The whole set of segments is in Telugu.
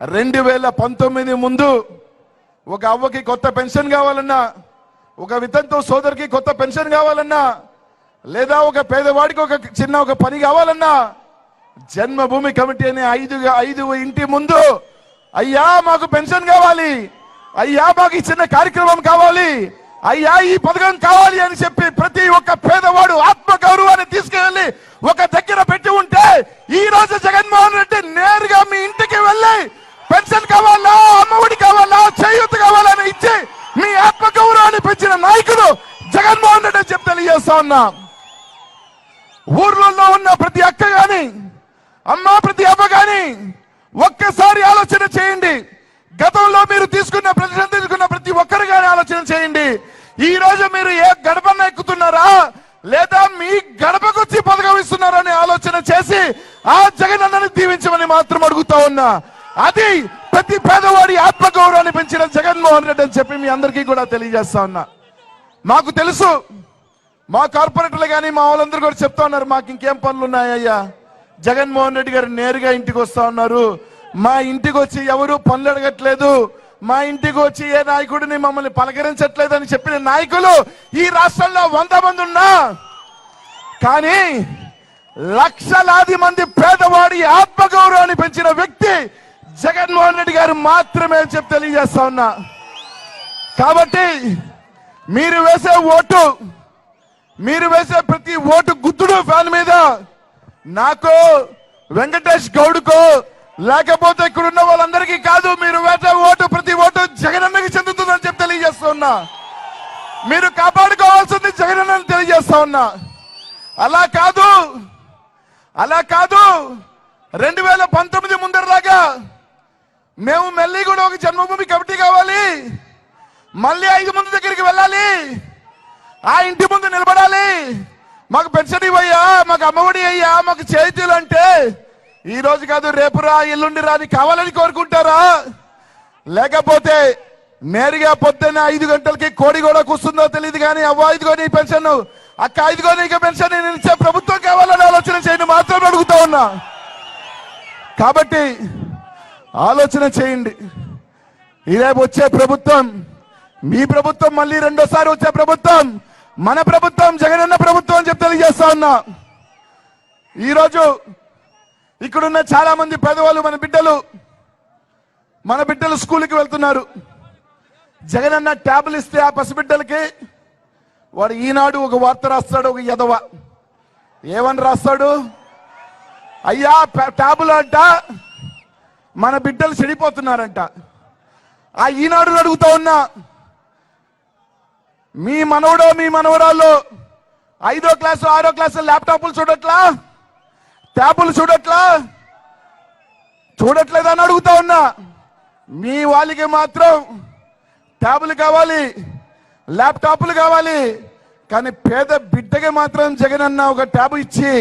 రెండు వేల పంతొమ్మిది ముందు ఒక అవ్వకి కొత్త పెన్షన్ కావాలన్నా ఒక వితంతో సోదరికి కొత్త పెన్షన్ కావాలన్నా లేదా ఒక పేదవాడికి ఒక చిన్న ఒక పని కావాలన్నా జన్మభూమి కమిటీ అనే ఐదు ఐదు ఇంటి ముందు అయ్యా మాకు పెన్షన్ కావాలి అయ్యా మాకు ఈ చిన్న కార్యక్రమం కావాలి అయ్యా ఈ పథకం కావాలి అని చెప్పి ప్రతి ఒక్క పేదవాడు ఆత్మ గౌరవాన్ని తీసుకెళ్ళి ఒక దగ్గర పెట్టి ఉంటే ఈ రోజు జగన్మోహన్ రెడ్డి నేరుగా మీ ఇంటికి వెళ్ళి పెన్షన్ కావాలా అమ్మఒడి కావాలా చేయూత కావాలని ఇచ్చి మీ ఆత్మ గౌరవాన్ని పెంచిన నాయకుడు జగన్మోహన్ రెడ్డి అని చెప్పి తెలియజేస్తా ఉన్నా. ఊర్లలో ఉన్న ప్రతి అక్క గాని అమ్మ ప్రతి అమ్మ గాని ఒక్కసారి ఆలోచన చేయండి. గతంలో మీరు తీసుకున్న ప్రతిష్ట తీసుకున్న ప్రతి ఒక్కరు కానీ ఆలోచన చేయండి. ఈ రోజు మీరు ఏ గడపన ఎక్కుతున్నారా? లేదా మీ గడపకు వచ్చి పథకం ఇస్తున్నారని ఆలోచన చేసి ఆ జగన్ అన్నని దీవించమని మాత్రం అడుగుతా ఉన్నా. అది ప్రతి పేదవాడి ఆత్మగౌరవాన్ని పెంచిన జగన్మోహన్ రెడ్డి అని చెప్పి మీ అందరికీ కూడా తెలియజేస్తా ఉన్నా. మాకు తెలుసు. మా కార్పొరేటర్లు కానీ మా వాళ్ళందరూ కూడా చెప్తా ఉన్నారు మాకు ఇంకేం పనులు ఉన్నాయ్యా జగన్మోహన్ రెడ్డి గారు నేరుగా ఇంటికి వస్తా ఉన్నారు. మా ఇంటికి వచ్చి ఎవరు పనులు అడగట్లేదు. మా ఇంటికి వచ్చి ఏ నాయకుడిని మమ్మల్ని పలకరించట్లేదు అని చెప్పిన నాయకులు ఈ రాష్ట్రంలో వంద మంది ఉన్నా. కానీ లక్షలాది మంది పేదవాడి ఆత్మగౌరవాన్ని పెంచిన వ్యక్తి జగన్మోహన్ రెడ్డి గారు మాత్రమే అని చెప్పి తెలియజేస్తా ఉన్నా. కాబట్టి మీరు వేసే ఓటు మీరు వేసే ప్రతి ఓటు గుత్తుడు ఫ్యాన్ మీద. నాకు వెంకటేష్ గౌడ్కో లేకపోతే ఇక్కడ ఉన్న వాళ్ళందరికీ కాదు మీరు వేసే ఓటు ప్రతి ఓటు జగనన్నకి చెందుతుందని చెప్పి తెలియజేస్తున్నా మీరు కాపాడుకోవాల్సింది జగనన్నని తెలియజేస్తా ఉన్నా. అలా కాదు అలా కాదు. రెండు వేల పంతొమ్మిది ముందరలాగా మేము మళ్ళీ కూడా ఒక జన్మభూమి కమిటీ కావాలి. మళ్ళీ ఐదు మంది దగ్గరికి వెళ్ళాలి. ఆ ఇంటి ముందు నిలబడాలి. మాకు పెన్షన్ ఇవ్వయ్యా మాకు అమ్మఒడి అయ్యా మాకు చేతులు అంటే ఈ రోజు కాదు రేపు రా ఎల్లుండి రాని కావాలని కోరుకుంటారా? లేకపోతే నేరుగా పొద్దున్న ఐదు గంటలకి కోడి కూడా కూస్తుందో తెలియదు కానీ అవ్వ ఐదుగో నీ పెన్షన్ అక్క ఐదుగో నీకు పెన్షన్ నేను ఇచ్చే ప్రభుత్వం కావాలని ఆలోచన చేయండి మాత్రం అడుగుతా ఉన్నా. కాబట్టి ఆలోచన చేయండి. రేపు వచ్చే ప్రభుత్వం మీ ప్రభుత్వం మళ్ళీ రెండోసారి వచ్చే ప్రభుత్వం. మన ప్రభుత్వం జగనన్న ప్రభుత్వం అని చెప్పి తెలియజేస్తా ఉన్నా. ఈరోజు ఇక్కడున్న చాలా మంది పేదవాళ్ళు మన బిడ్డలు మన బిడ్డలు స్కూల్కి వెళ్తున్నారు. జగనన్న ట్యాబ్లు ఇస్తే ఆ పసిబిడ్డలకి వాడు ఈనాడు ఒక వార్త రాస్తాడు ఒక యదవ. ఏమని రాస్తాడు? అయ్యా ట్యాబులు అంట మన బిడ్డలు చెడిపోతున్నారంట. ఆ ఈనాడు అడుగుతా ఉన్నా. మీ మనవడో మీ మనవరాల్లో ఐదో క్లాసు ఆరో క్లాసు ల్యాప్టాప్లు చూడట్లా? ట్యాబులు చూడట్లా? చూడట్లేదని అడుగుతా ఉన్నా. మీ వాళ్ళకి మాత్రం ట్యాబులు కావాలి ల్యాప్టాప్లు కావాలి కానీ పేద బిడ్డకి మాత్రం జగన్ అన్న ఒక ట్యాబ్ ఇచ్చి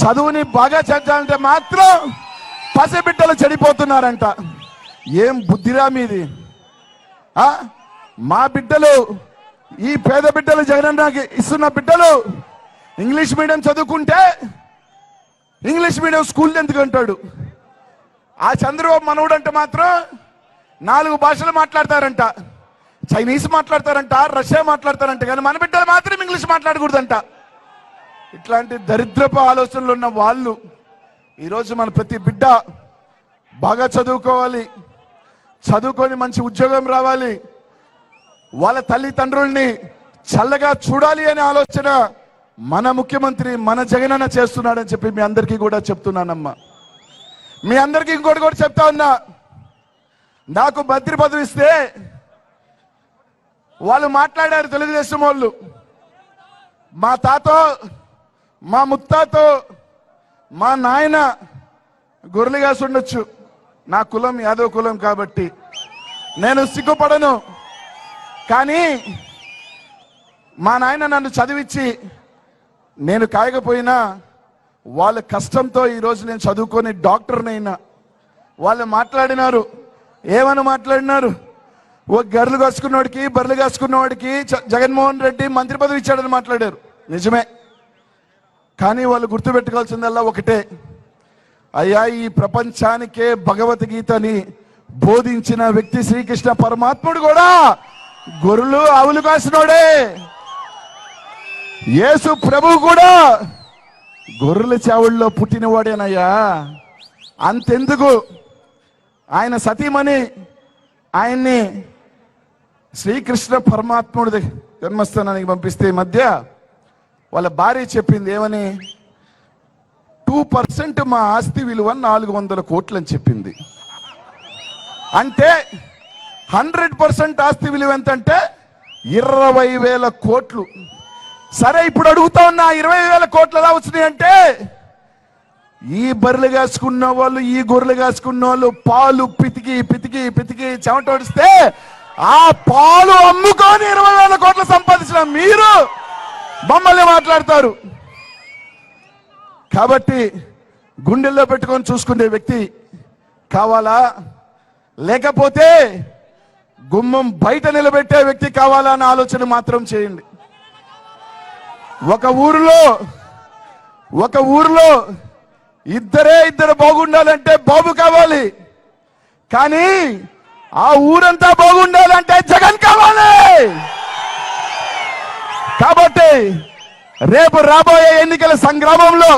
చదువుని బాగా చేర్చాలంటే మాత్రం పసిబిడ్డలు చెడిపోతున్నారంట. ఏం బుద్ధిరా మీది? మా బిడ్డలు ఈ పేద బిడ్డలు జగనన్నకి ఇస్తున్న బిడ్డలు ఇంగ్లీష్ మీడియం చదువుకుంటే ఇంగ్లీష్ మీడియం స్కూల్ ఎందుకు అంటాడు? ఆ చంద్రబాబు మనవుడు అంటే మాత్రం నాలుగు భాషలు మాట్లాడతారంట. చైనీస్ మాట్లాడతారంట రష్యా మాట్లాడతారంట కానీ మన బిడ్డలు మాత్రం ఇంగ్లీష్ మాట్లాడకూడదంట. ఇట్లాంటి దరిద్రపు ఆలోచనలు ఉన్న వాళ్ళు ఈరోజు మన ప్రతి బిడ్డ బాగా చదువుకోవాలి. చదువుకొని మంచి ఉద్యోగం రావాలి. వాళ్ళ తల్లిదండ్రుల్ని చల్లగా చూడాలి అనే ఆలోచన మన ముఖ్యమంత్రి మన జగనన్న చేస్తున్నాడని చెప్పి మీ అందరికీ కూడా చెప్తున్నానమ్మా. మీ అందరికీ ఇంకోటి కూడా చెప్తా ఉన్నా. నాకు మంత్రి పదవి ఇస్తే వాళ్ళు మాట్లాడారు తెలుగుదేశం వాళ్ళు. మా తాతో మా ముత్తాతో మా నాయన గొర్రెలుగాసి ఉండొచ్చు. నా కులం యాదవ కులం కాబట్టి. నేను సిగ్గుపడను. కానీ మా నాయన నన్ను చదివించి నేను కాయకపోయినా వాళ్ళ కష్టంతో ఈరోజు నేను చదువుకొని డాక్టర్నైనా వాళ్ళు మాట్లాడినారు ఏమని మాట్లాడినారు? ఓ గర్లు కాసుకున్నవాడికి బర్రెలు కాసుకున్నవాడికి జ- జగన్మోహన్ రెడ్డి మంత్రి పదవి ఇచ్చాడని మాట్లాడారు. నిజమే. కానీ వాళ్ళు గుర్తుపెట్టుకోవాల్సిందల్లా ఒకటే. అయ్యా ఈ ప్రపంచానికే భగవద్గీతని బోధించిన వ్యక్తి శ్రీకృష్ణ పరమాత్ముడు కూడా గొర్రెలు ఆవులు కాసినోడే. యేసు ప్రభు కూడా గొర్రెల చావుల్లో పుట్టినవాడేనయ్యా. అంతెందుకు? ఆయన సతీమణి ఆయన్ని శ్రీకృష్ణ పరమాత్ముడి జన్మస్థానానికి పంపిస్తే ఈ మధ్య వాళ్ళ భార్య చెప్పింది ఏమని? టూ పర్సెంట్ మా ఆస్తి విలువ నాలుగు వందల కోట్లు అని చెప్పింది. అంటే హండ్రెడ్ పర్సెంట్ ఆస్తి విలువ ఎంత అంటే ఇరవై వేల కోట్లు. సరే ఇప్పుడు అడుగుతా ఉన్నా ఇరవై వేల కోట్లు ఎలా వచ్చినాయి అంటే ఈ బర్రెలు కాసుకున్న వాళ్ళు ఈ గొర్రెలు కాసుకున్న వాళ్ళు పాలు పితికి పితికి పితికి చెమటోడిస్తే ఆ పాలు అమ్ముకొని ఇరవై వేల కోట్లు సంపాదించిన మీరు మమ్మల్ని మాట్లాడతారు. కాబట్టి గుండెల్లో పెట్టుకొని చూసుకునే వ్యక్తి కావాలా? లేకపోతే గుమ్మం బయట నిలబెట్టే వ్యక్తి కావాలా అన్న ఆలోచన మాత్రం చేయండి. ఒక ఊరిలో ఒక ఊరిలో ఇద్దరే ఇద్దరు బాగుండాలంటే బాబు కావాలి. కానీ ఆ ఊరంతా బాగుండాలంటే జగన్ కావాలి. కాబట్టి రేపు రాబోయే ఎన్నికల సంగ్రామంలో